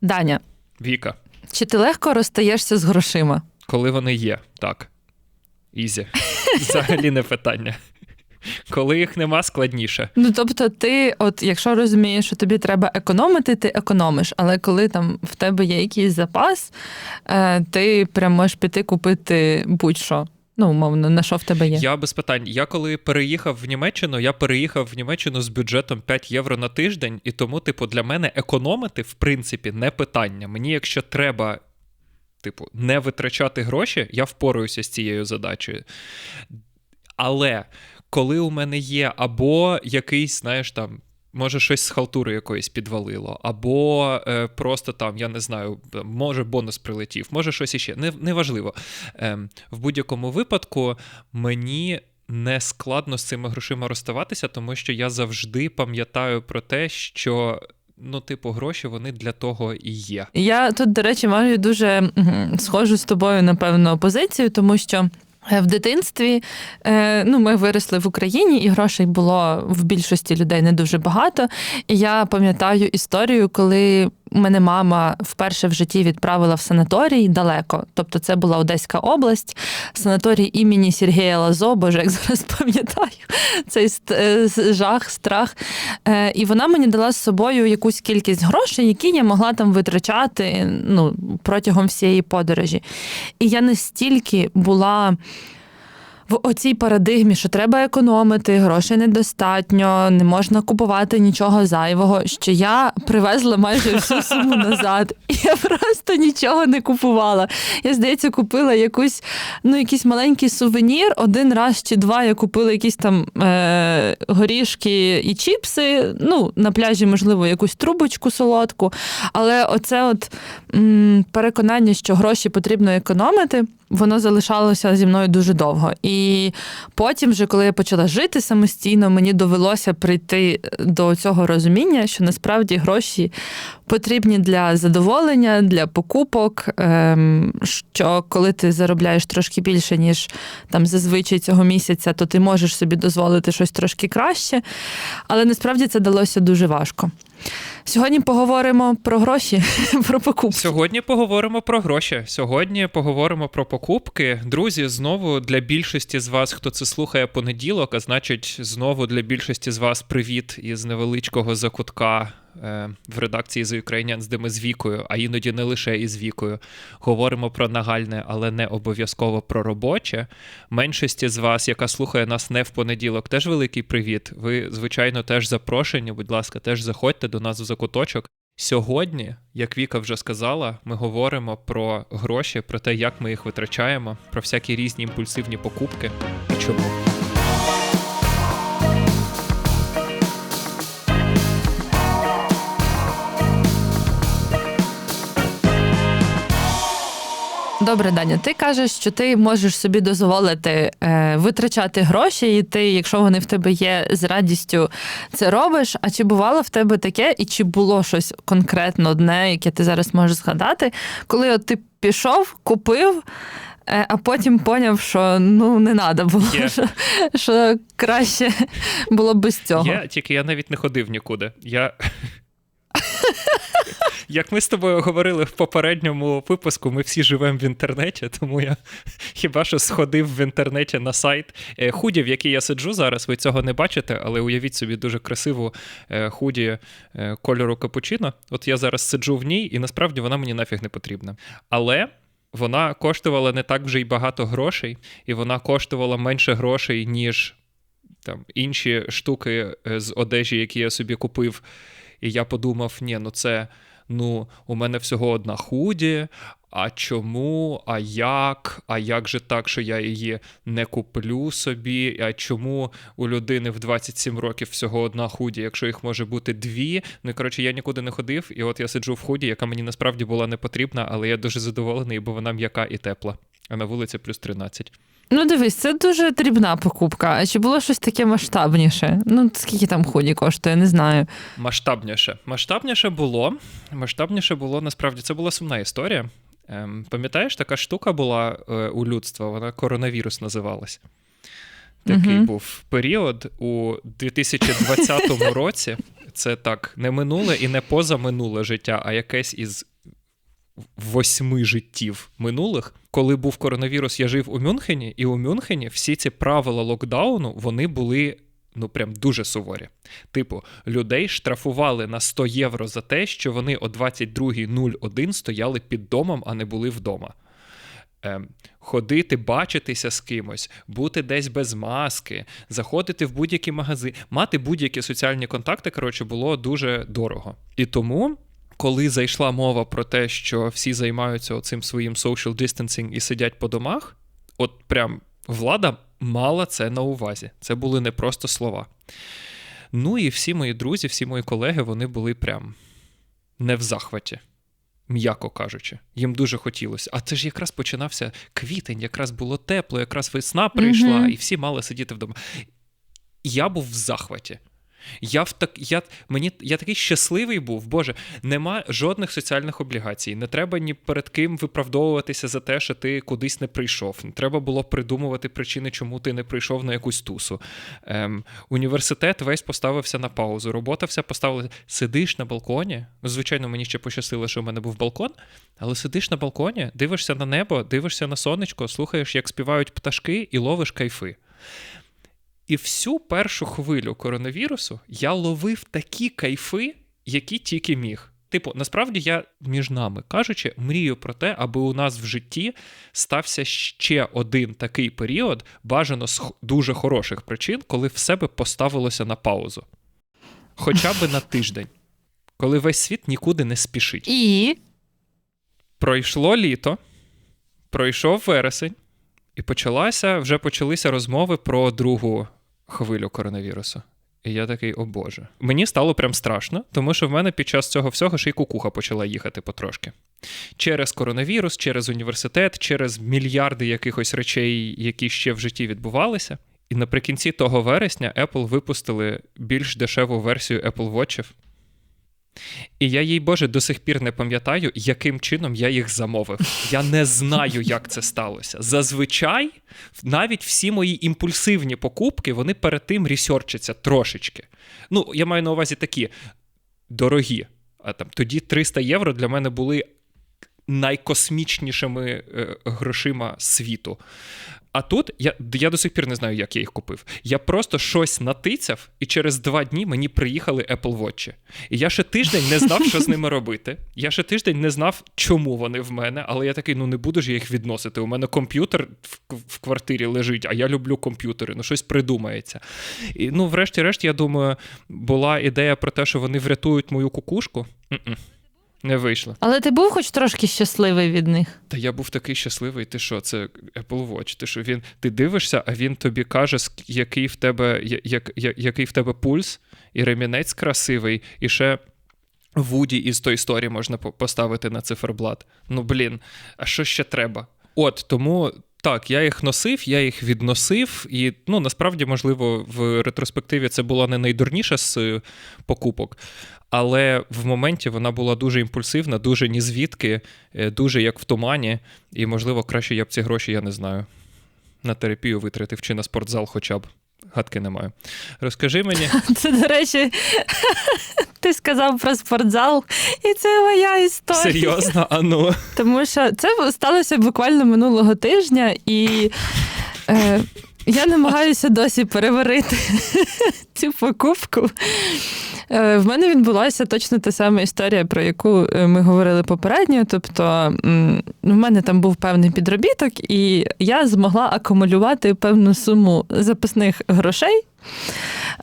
Даня, Віка, чи ти легко розстаєшся з грошима? коли вони є, так. Ізі. Взагалі не питання. Коли їх нема, складніше. Ну тобто, ти, от якщо розумієш, що тобі треба економити, ти економиш. Але коли там в тебе є якийсь запас, е, ти прям можеш піти купити будь-що. Ну, умовно, на що в тебе є. Я без питань. Я коли переїхав в Німеччину, я переїхав в Німеччину з бюджетом 5 євро на тиждень, і тому, типу, для мене економити, в принципі, не питання. Мені, якщо треба, типу, не витрачати гроші, я впораюся з цією задачею. Але коли у мене є або якийсь, знаєш, там. Може, щось з халтури якоїсь підвалило, або е, просто там, я не знаю, може бонус прилетів, може щось іще. Не, неважливо. Е, в будь-якому випадку мені не складно з цими грошима розставатися, тому що я завжди пам'ятаю про те, що. Ну, типу, гроші вони для того і є. Я тут, до речі, маю дуже схожу з тобою, напевно, позицію, тому що. Е, В дитинстві е, ну, ми виросли в Україні, і грошей було в більшості людей не дуже багато. І я пам'ятаю історію, коли мене мама вперше в житті відправила в санаторій далеко. Тобто, це була Одеська область, санаторій імені Сергія Лазо, боже, як зараз пам'ятаю, цей е, жах, страх. Е, І вона мені дала з собою якусь кількість грошей, які я могла там витрачати ну, протягом всієї подорожі. І я настільки була. В оцій парадигмі, що треба економити, грошей недостатньо, не можна купувати нічого зайвого, що я привезла майже всю суму назад. І я просто нічого не купувала. Я, здається, купила якусь, ну, якийсь маленький сувенір. Один раз чи два я купила якісь там е- горішки і чіпси. Ну, на пляжі, можливо, якусь трубочку солодку. Але оце от м- переконання, що гроші потрібно економити. Воно залишалося зі мною дуже довго. І потім, вже коли я почала жити самостійно, мені довелося прийти до цього розуміння, що насправді гроші потрібні для задоволення, для покупок. ем, Що коли ти заробляєш трошки більше, ніж там зазвичай цього місяця, то ти можеш собі дозволити щось трошки краще. Але насправді це далося дуже важко. Сьогодні поговоримо про гроші, про покупки. Сьогодні поговоримо про гроші. Сьогодні поговоримо про покупки. Друзі, знову для більшості з вас, хто це слухає понеділок, а значить, знову для більшості з вас привіт із невеличкого закутка. Е, В редакції The Ukrainians, де ми з Вікою, а іноді не лише із Вікою, говоримо про нагальне, але не обов'язково про робоче. Меншості з вас, яка слухає нас не в понеділок, теж великий привіт. Ви, звичайно, теж запрошені. Будь ласка, теж заходьте до нас в закуточок. Сьогодні, як Віка вже сказала, ми говоримо про гроші, про те, як ми їх витрачаємо, про всякі різні імпульсивні покупки і чому. Добре, Даня, ти кажеш, що ти можеш собі дозволити е, витрачати гроші, і ти, якщо вони в тебе є, з радістю це робиш. А чи бувало в тебе таке, і чи було щось конкретно одне, яке ти зараз можеш згадати, коли от ти пішов, купив. е, А потім поняв, що ну не треба було, Є. що, що краще було б без цього. Я тільки я навіть не ходив нікуди. Я. Як ми з тобою говорили в попередньому випуску, ми всі живемо в інтернеті, тому я хіба що сходив в інтернеті на сайт Е, худі, в якій я сиджу зараз. Ви цього не бачите, але уявіть собі дуже красиву е, худі е, кольору капучино. От я зараз сиджу в ній, і насправді вона мені нафіг не потрібна. Але вона коштувала не так вже й багато грошей, і вона коштувала менше грошей, ніж там інші штуки з одежі, які я собі купив. І я подумав: ні, ну це ну, у мене всього одна худі. А чому? А як? А як же так, що я її не куплю собі? А чому у людини в 27 років всього одна худі, якщо їх може бути дві? Ну коротше, я нікуди не ходив, і от я сиджу в худі, яка мені насправді була не потрібна, але я дуже задоволений, бо вона м'яка і тепла. А на вулиці плюс 13. Ну, дивись, це дуже дрібна покупка. А чи було щось таке масштабніше? Ну, скільки там худі коштує, не знаю. Масштабніше. Масштабніше було. Масштабніше було насправді це була сумна історія. Ем, пам'ятаєш, така штука була е, у людства, вона коронавірус називалась. Такий Мгм. був період у 2020 році. це так не минуле і не позаминуле життя, а якесь із восьми життів минулих. Коли був коронавірус, я жив у Мюнхені, і у Мюнхені всі ці правила локдауну вони були. Ну, прям дуже суворі. Типу, людей штрафували на 100 євро за те, що вони о 22.01 стояли під домом, а не були вдома. Ем, ходити, бачитися з кимось, бути десь без маски, заходити в будь-який магазин, мати будь-які соціальні контакти, коротше, було дуже дорого. І тому, коли зайшла мова про те, що всі займаються цим своїм social distancing і сидять по домах, от прям влада мала це на увазі. Це були не просто слова. Ну і всі мої друзі, всі мої колеги, вони були прям не в захваті м'яко кажучи. Їм дуже хотілося. А це ж якраз починався квітень, якраз було тепло, якраз весна прийшла, Мгм. і всі мали сидіти вдома. Я був в захваті. Я в так, я, мені, я такий щасливий був, Боже, нема жодних соціальних облігацій. Не треба ні перед ким виправдовуватися за те, що ти кудись не прийшов. Не треба було придумувати причини, чому ти не прийшов на якусь тусу. Ем, університет весь поставився на паузу. Робота вся поставилася. Сидиш на балконі. Звичайно, мені ще пощастило, що в мене був балкон, але сидиш на балконі, дивишся на небо, дивишся на сонечко, слухаєш, як співають пташки, і ловиш кайфи. І всю першу хвилю коронавірусу я ловив такі кайфи, які тільки міг. Типу, насправді я, між нами кажучи, мрію про те, аби у нас в житті стався ще один такий період, бажано з дуже хороших причин, коли все би поставилося на паузу. Хоча б на тиждень, коли весь світ нікуди не спішить. І Пройшло літо, пройшов вересень, і почалася, вже почалися розмови про другу хвилю коронавірусу. І я такий, о Боже. Мені стало прям страшно, тому що в мене під час цього всього ще й кукуха почала їхати потрошки. Через коронавірус, через університет, через мільярди якихось речей, які ще в житті відбувалися. І наприкінці того вересня Apple випустили більш дешеву версію Apple Watch. І я, їй Боже, до сих пір не пам'ятаю, яким чином я їх замовив. Я не знаю, як це сталося. Зазвичай, навіть всі мої імпульсивні покупки, вони перед тим рісерчаться трошечки. Ну, я маю на увазі такі дорогі. А там тоді 300 євро для мене були найкосмічнішими е, грошима світу. А тут я, я до сих пір не знаю, як я їх купив. Я просто щось натицяв, і через два дні мені приїхали Apple Watch. І я ще тиждень не знав, що з ними робити. Я ще тиждень не знав, чому вони в мене, але я такий, ну не буду ж я їх відносити. У мене комп'ютер в, в квартирі лежить, а я люблю комп'ютери, ну щось придумається. І ну, врешті-решт, я думаю, була ідея про те, що вони врятують мою кукушку. М-м. Не вийшло. але ти був хоч трошки щасливий від них. Та я був такий щасливий. Ти що, це Apple Watch? Ти що він ти дивишся, а він тобі каже, який в тебе як, який в тебе пульс, і ремінець красивий, і ще. Вуді із той історії можна поставити на циферблат. Ну блін, а що ще треба? От тому так, я їх носив, я їх відносив, і ну насправді, можливо, в ретроспективі це була не найдурніша з е, покупок, але в моменті вона була дуже імпульсивна, дуже ні звідки, е, дуже як в тумані, і, можливо, краще я б ці гроші, я не знаю, на терапію витратив чи на спортзал хоча б. Гадки не маю. Розкажи мені, Це, до речі, ти сказав про спортзал, і це моя історія. серйозно, а ну. Тому що це сталося буквально минулого тижня, і е, я намагаюся досі переварити цю покупку. Е, в мене відбулася точно та сама історія, про яку е, ми говорили попередньо. Тобто, в мене там був певний підробіток, і я змогла акумулювати певну суму запасних грошей.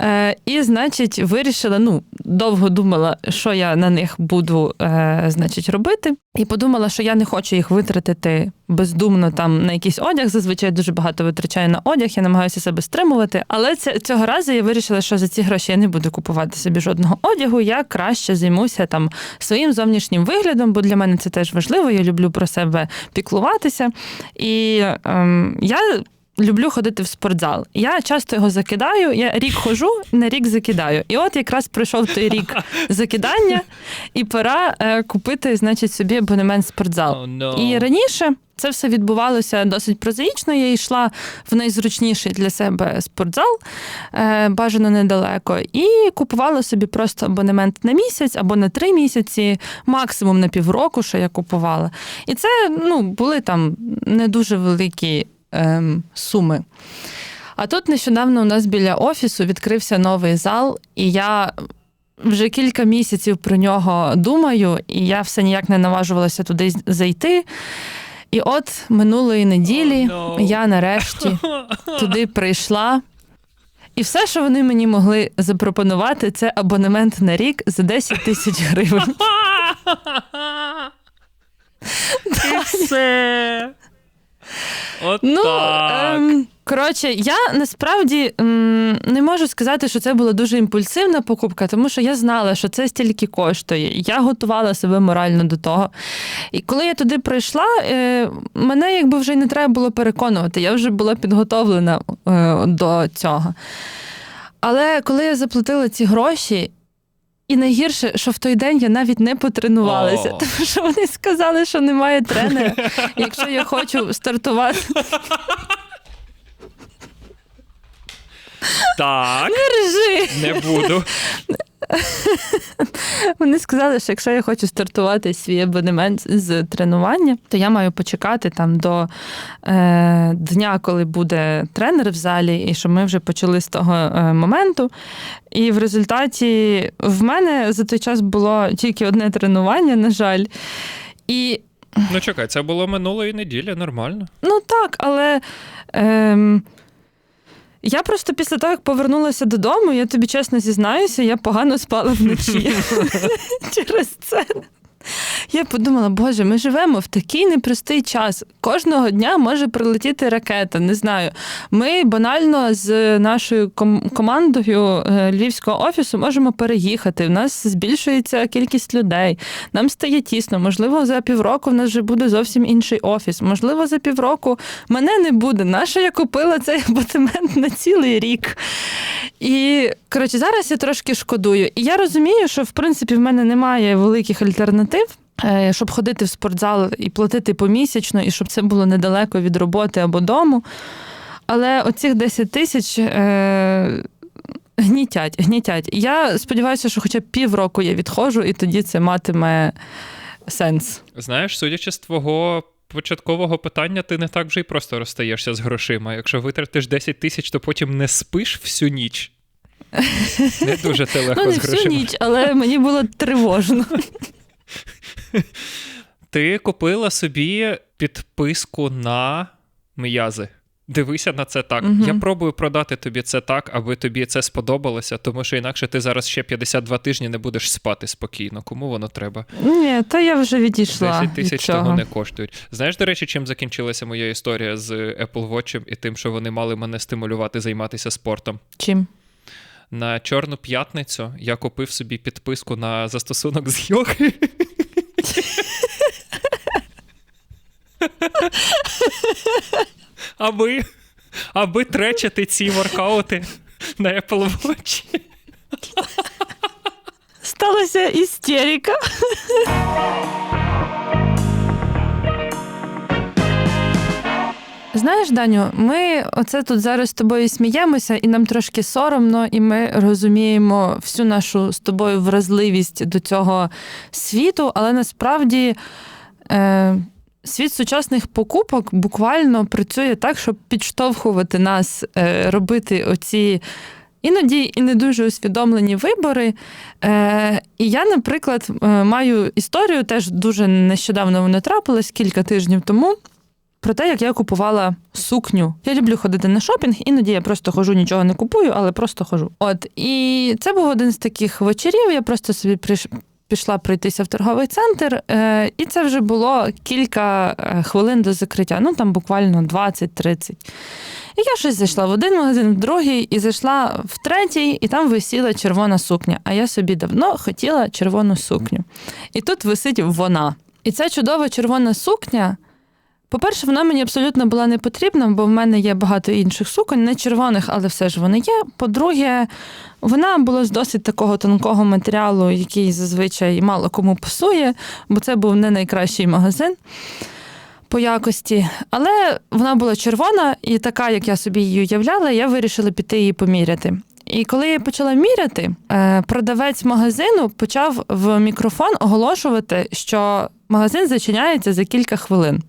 Е, і, значить, вирішила, ну, довго думала, що я на них буду, е, значить, робити. І подумала, що я не хочу їх витратити бездумно там на якийсь одяг. Зазвичай дуже багато витрачаю на одяг, я намагаюся себе стримувати. Але це, цього разу я вирішила, що за ці гроші я не буду купувати собі жодного одягу. Я краще займуся там своїм зовнішнім виглядом, бо для мене це теж важливо. Я люблю про себе піклуватися. І ем, я люблю ходити в спортзал. Я часто його закидаю, я рік хожу, на рік закидаю. І от якраз пройшов той рік закидання, і пора е, купити, значить, собі абонемент в спортзал. Oh, no. І раніше це все відбувалося досить прозаїчно. Я йшла в найзручніший для себе спортзал, е, бажано недалеко, і купувала собі просто абонемент на місяць або на три місяці, максимум на півроку, що я купувала. І це ну, були там не дуже великі суми. А тут нещодавно у нас біля офісу відкрився новий зал, і я вже кілька місяців про нього думаю, і я все ніяк не наважувалася туди зайти. І от минулої неділі Oh, no. я нарешті туди прийшла. І все, що вони мені могли запропонувати, це абонемент на рік за 10 тисяч гривень. І все. От Ну, так. ем, коротше, я насправді ем, не можу сказати, що це була дуже імпульсивна покупка, тому що я знала, що це стільки коштує. Я готувала себе морально до того. І коли я туди прийшла, е, мене якби вже не треба було переконувати. Я вже була підготовлена е, до цього. Але коли я заплатила ці гроші. І найгірше, що в той день я навіть не потренувалася, О. тому що вони сказали, що немає тренера. Якщо я хочу стартувати, Так, Держи. не буду. Вони сказали, що якщо я хочу стартувати свій абонемент з тренування, то я маю почекати там до е, дня, коли буде тренер в залі, і що ми вже почали з того е, моменту. І в результаті в мене за той час було тільки одне тренування, на жаль. І Ну чекай, це було минулої неділі, нормально. Ну так, але. Ем... Я просто після того, як повернулася додому, я тобі чесно зізнаюся, я погано спала вночі через це. Я подумала, боже, ми живемо в такий непростий час. Кожного дня може прилетіти ракета. Не знаю. Ми банально з нашою командою е, львівського офісу можемо переїхати. У нас збільшується кількість людей. Нам стає тісно. Можливо, за півроку в нас вже буде зовсім інший офіс. Можливо, за півроку мене не буде. Наша я купила цей абонемент на цілий рік. І коротше, зараз я трошки шкодую. І я розумію, що в принципі в мене немає великих альтернатив. Е, Щоб ходити в спортзал і платити помісячно, і щоб це було недалеко від роботи або дому. Але оцих 10 тисяч е, гнітять, гнітять. Я сподіваюся, що хоча б півроку я відходжу, і тоді це матиме сенс. Знаєш, судячи з твого початкового питання, ти не так вже й просто розстаєшся з грошима. Якщо витратиш 10 тисяч, то потім не спиш всю ніч. Не дуже ти легко Ну, не з всю ніч, але мені було тривожно. Ти купила собі підписку на м'язи. Дивися на це так. Мгм. Я пробую продати тобі це так, аби тобі це сподобалося, тому що інакше ти зараз ще 52 тижні не будеш спати спокійно. Кому воно треба? Ні, та я вже відійшла. 10 від тисяч цього. того не коштують. Знаєш, до речі, чим закінчилася моя історія з Apple Watch і тим, що вони мали мене стимулювати займатися спортом? Чим? На Чорну п'ятницю я купив собі підписку на застосунок з йоги. Аби, аби тречити ці воркаути на Apple Watch. Сталася істерика. Знаєш, Даню, ми оце тут зараз з тобою сміємося, і нам трошки соромно, і ми розуміємо всю нашу з тобою вразливість до цього світу, але насправді е, світ сучасних покупок буквально працює так, щоб підштовхувати нас е, робити оці. Іноді і не дуже усвідомлені вибори. Е, і я, наприклад, е, маю історію, теж дуже нещодавно вона трапилась, кілька тижнів тому. Про те, як я купувала сукню. Я люблю ходити на шопінг, іноді я просто хожу, нічого не купую, але просто хожу. От і це був один з таких вечорів. Я просто собі приш... пішла пройтися в торговий центр, е, і це вже було кілька е, хвилин до закриття. Ну там буквально 20-30. І я щось зайшла в один магазин, в другий, і зайшла в третій, і там висіла червона сукня. А я собі давно хотіла червону сукню. І тут висить вона. І ця чудова червона сукня По-перше, вона мені абсолютно була не потрібна, бо в мене є багато інших суконь, не червоних, але все ж вони є. По-друге, вона була з досить такого тонкого матеріалу, який зазвичай мало кому пасує, бо це був не найкращий магазин по якості. Але вона була червона і така, як я собі її уявляла, я вирішила піти її поміряти. І коли я почала міряти, е, продавець магазину почав в мікрофон оголошувати, що магазин зачиняється за кілька хвилин.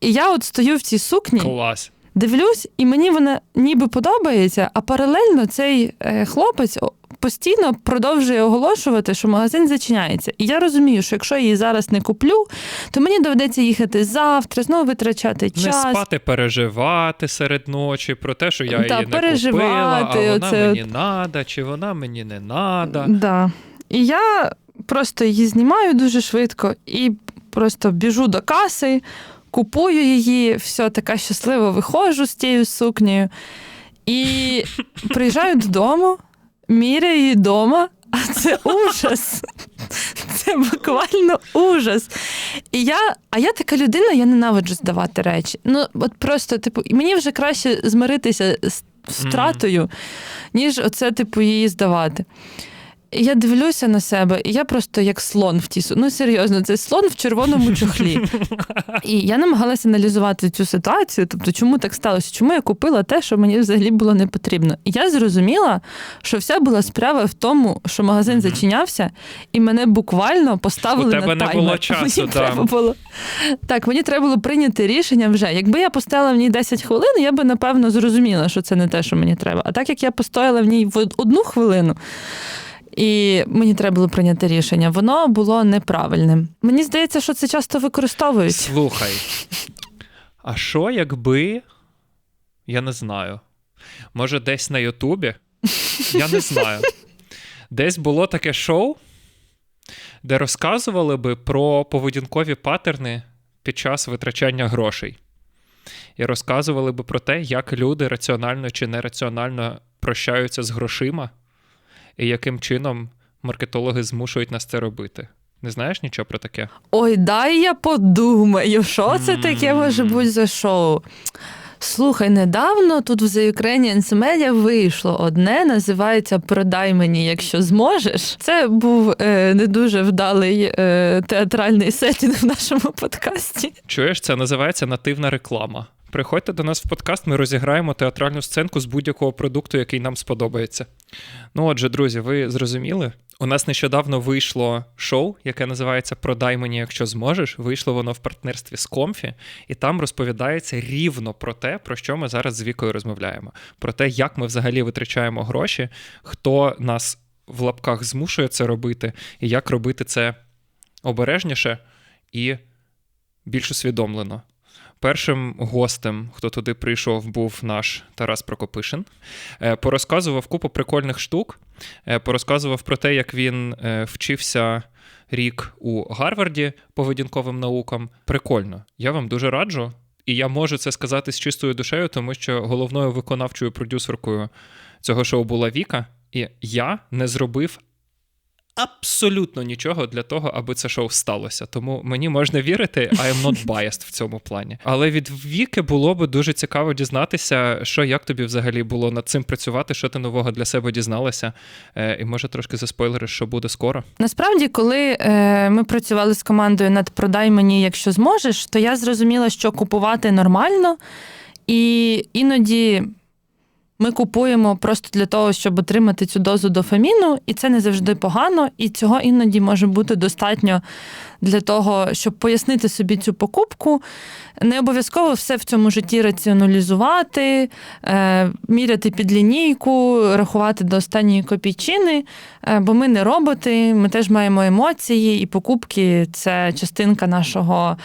І я от стою в цій сукні, Клас. дивлюсь, і мені вона ніби подобається, а паралельно цей е, хлопець постійно продовжує оголошувати, що магазин зачиняється. І я розумію, що якщо я її зараз не куплю, то мені доведеться їхати завтра, знову витрачати Не спати, переживати серед ночі про те, що я Та, її не переживати, купила, а вона оце мені надо, чи вона мені не надо. Да. І я просто її знімаю дуже швидко і просто біжу до каси, купую її, все, така щаслива виходжу з тією сукнею. І приїжджаю додому, міряю її вдома, а це ужас. Це буквально ужас. І я, а я така людина, я ненавиджу здавати речі. Ну, от просто, типу, мені вже краще змиритися з втратою, ніж оце, типу, її здавати. Я дивлюся на себе, і я просто як слон в тісу. Ну серйозно, це слон в червоному чохлі. І я намагалася аналізувати цю ситуацію, тобто, чому так сталося, чому я купила те, що мені взагалі було не потрібно. І я зрозуміла, що вся була справа в тому, що магазин зачинявся, і мене буквально поставили У тебе на не було часу, Мені да. треба було так, мені треба було прийняти рішення вже. Якби я постояла в ній 10 хвилин, я би напевно зрозуміла, що це не те, що мені треба. А так як я постояла в ній в одну хвилину. І мені треба було прийняти рішення. Воно було неправильним. Мені здається, що це часто використовують. Слухай. А що, якби. Я не знаю. Може, десь на Ютубі? Я не знаю. Десь було таке шоу, де розказували би про поведінкові паттерни під час витрачання грошей. І розказували би про те, як люди раціонально чи нераціонально прощаються з грошима, і яким чином маркетологи змушують нас це робити. Не знаєш нічого про таке? Ой, дай я подумаю, що це таке може бути за шоу. Слухай, недавно тут в The Ukrainians Media вийшло одне, називається Продай мені, якщо зможеш. Це був е, не дуже вдалий е, театральний сетінг в нашому подкасті. Чуєш, це називається нативна реклама. Приходьте до нас в подкаст, ми розіграємо театральну сценку з будь-якого продукту, який нам сподобається. Ну отже, друзі, ви зрозуміли? У нас нещодавно вийшло шоу, яке називається Продай мені, якщо зможеш. Вийшло воно в партнерстві з Комфі, і там розповідається рівно про те, про що ми зараз з Вікою розмовляємо. Про те, як ми взагалі витрачаємо гроші, хто нас в лапках змушує це робити, і як робити це обережніше і більш усвідомлено. Першим гостем, хто туди прийшов, був наш Тарас Прокопишин. Е, Порозказував купу прикольних штук. Е, Порозказував про те, як він е, вчився рік у Гарварді поведінковим наукам. Прикольно. Я вам дуже раджу. І я можу це сказати з чистою душею, тому що головною виконавчою продюсеркою цього шоу була Віка, і я не зробив абсолютно нічого для того, аби це шоу сталося. Тому мені можна вірити, I am not biased в цьому плані. Але від Віки було би дуже цікаво дізнатися, що як тобі взагалі було над цим працювати, що ти нового для себе дізналася. Е, і може трошки заспойлериш, що буде скоро. Насправді, коли е, ми працювали з командою над продай мені, якщо зможеш, то я зрозуміла, що купувати нормально, і іноді ми купуємо просто для того, щоб отримати цю дозу дофаміну, і це не завжди погано, і цього іноді може бути достатньо для того, щоб пояснити собі цю покупку. Не обов'язково все в цьому житті раціоналізувати, е, міряти під лінійку, рахувати до останньої копійчини, е, бо ми не роботи, ми теж маємо емоції, і покупки це частинка нашого.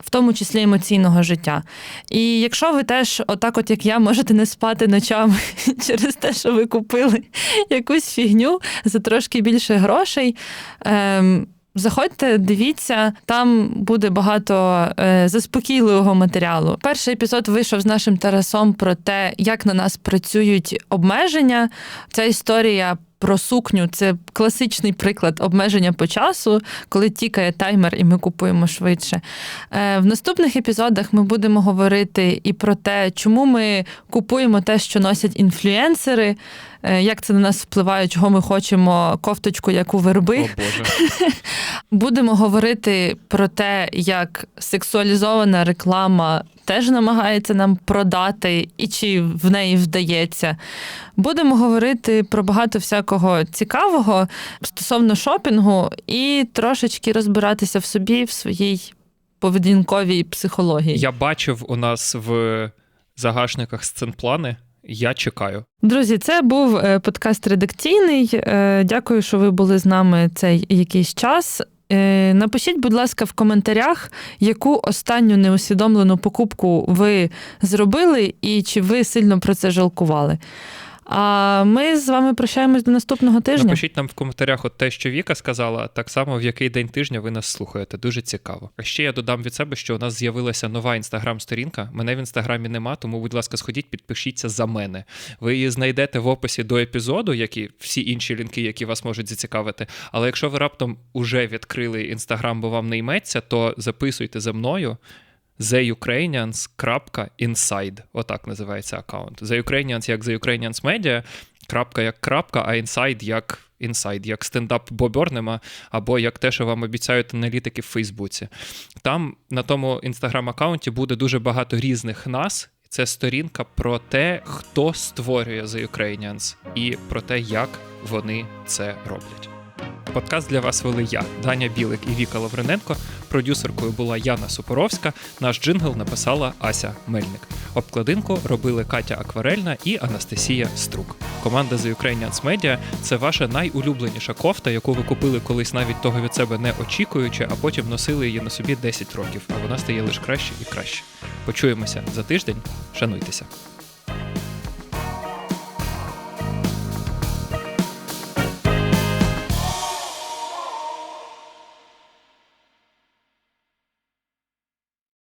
В тому числі емоційного життя. І якщо ви теж, отак, от як я, можете не спати ночами через те, що ви купили якусь фігню за трошки більше грошей. Ем, Заходьте, дивіться, там буде багато е, заспокійливого матеріалу. Перший епізод вийшов з нашим Тарасом про те, як на нас працюють обмеження. Ця історія про сукню це класичний приклад обмеження по часу, коли тікає таймер і ми купуємо швидше. Е, В наступних епізодах ми будемо говорити і про те, чому ми купуємо те, що носять інфлюенсери, е, як це на нас впливає, чого ми хочемо кофточку, як у верби. О Боже. Будемо говорити про те, як сексуалізована реклама теж намагається нам продати, і чи в неї вдається. Будемо говорити про багато всякого цікавого стосовно шопінгу і трошечки розбиратися в собі, в своїй поведінковій психології. Я бачив у нас в загашниках сценплани. Я чекаю. Друзі, це був е, подкаст редакційний. Е, Дякую, що ви були з нами цей якийсь час. Е, Напишіть, будь ласка, в коментарях, яку останню неусвідомлену покупку ви зробили, і чи ви сильно про це жалкували. А ми з вами прощаємось до наступного тижня. Напишіть нам в коментарях от те, що Віка сказала, так само в який день тижня ви нас слухаєте. Дуже цікаво. А ще я додам від себе, що у нас з'явилася нова інстаграм-сторінка. Мене в інстаграмі нема, тому, будь ласка, сходіть, підпишіться за мене. Ви її знайдете в описі до епізоду, як і всі інші лінки, які вас можуть зацікавити. Але якщо ви раптом уже відкрили інстаграм, бо вам не йметься, то записуйте за мною. theukrainians.inside. Отак називається аккаунт. The Ukrainians як The Ukrainians Media, крапка як крапка, а inside як inside, як стендап Бобернема, або як те, що вам обіцяють аналітики в Фейсбуці. Там на тому інстаграм-аккаунті буде дуже багато різних нас. Це сторінка про те, хто створює The Ukrainians і про те, як вони це роблять. Подкаст для вас вели я, Даня Білик і Віка Лавриненко. Продюсеркою була Яна Супоровська. Наш джингл написала Ася Мельник. Обкладинку робили Катя Акварельна і Анастасія Струк. Команда The Ukrainians Media – це ваша найулюбленіша кофта, яку ви купили колись навіть того від себе не очікуючи, а потім носили її на собі 10 років, а вона стає лише краще і краще. Почуємося за тиждень. Шануйтеся.